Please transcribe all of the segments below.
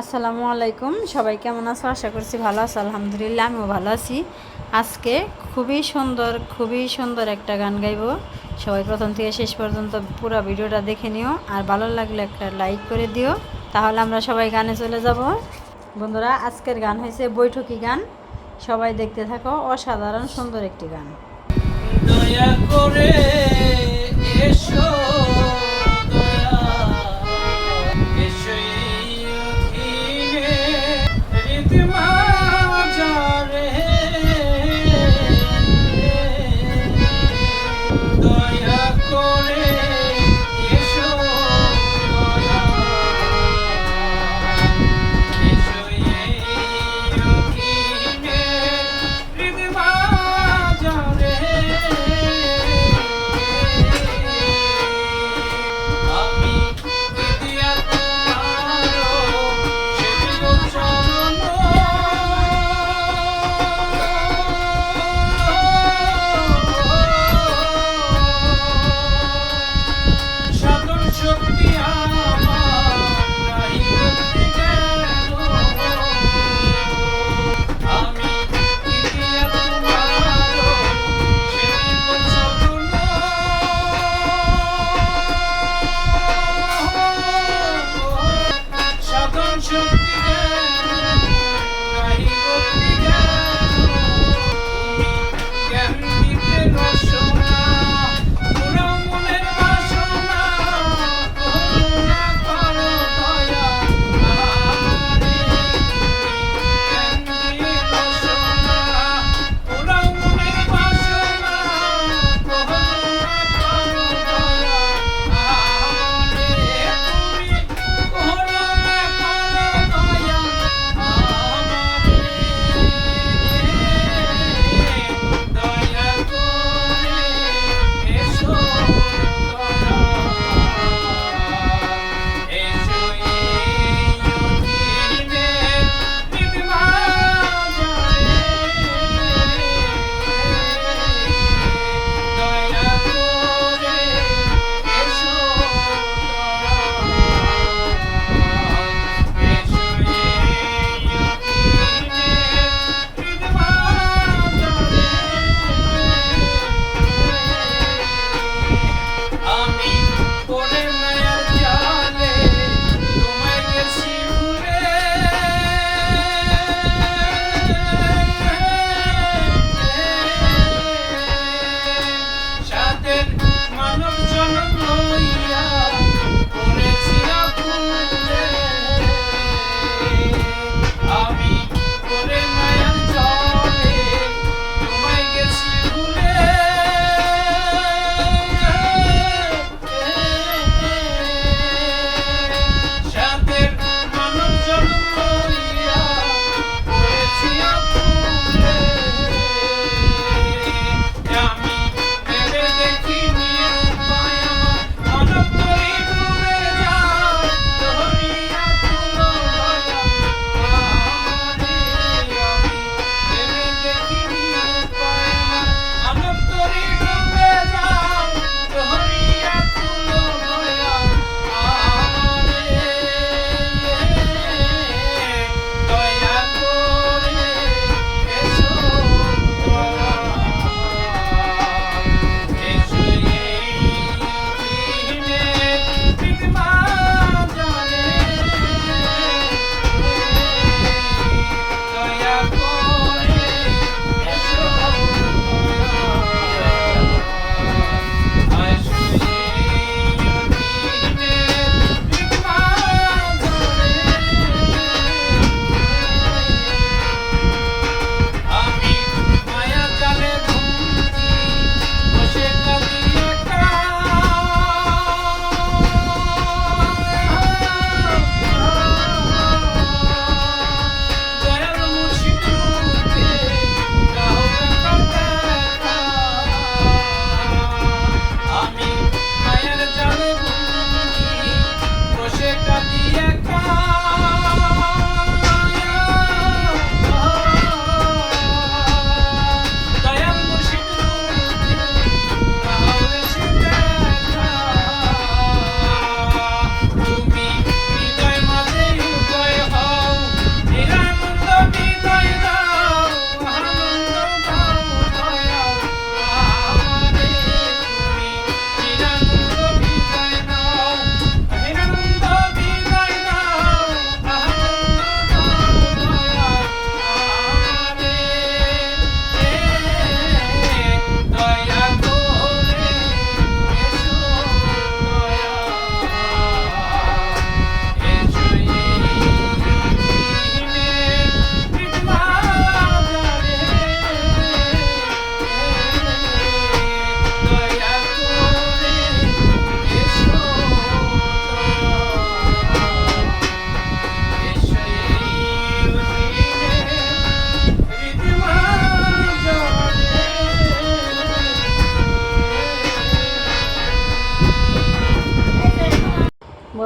আসসালামু আলাইকুম। সবাই কেমন আছো? আশা করছি ভালো আছো। আলহামদুলিল্লাহ, আমিও ভালো আছি। আজকে খুবই সুন্দর খুবই সুন্দর একটা গান গাইবো। সবাই প্রথম থেকে শেষ পর্যন্ত পুরো ভিডিওটা দেখে নিও। আর ভালো লাগলে একটা লাইক করে দিও। তাহলে আমরা সবাই গানে চলে যাব। বন্ধুরা, আজকের গান হয়েছে বৈঠকি গান। সবাই দেখতে থাকো। অসাধারণ সুন্দর একটি গান। দয়া করে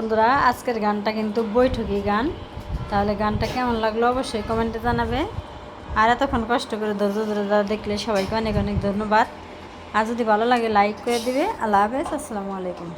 বন্ধুরা, আজকের গানটা কিন্তু বৈঠকি গান। তাহলে গানটা কেমন লাগল অবশ্যই কমেন্টে জানাবে। আর এতক্ষণ কষ্ট করে ধৈর্য ধরে দেখলে সবাইকে অনেক অনেক ধন্যবাদ। আর যদি ভালো লাগে লাইক করে দিবে। আল্লাহ হাফেজ, আসসালামু আলাইকুম।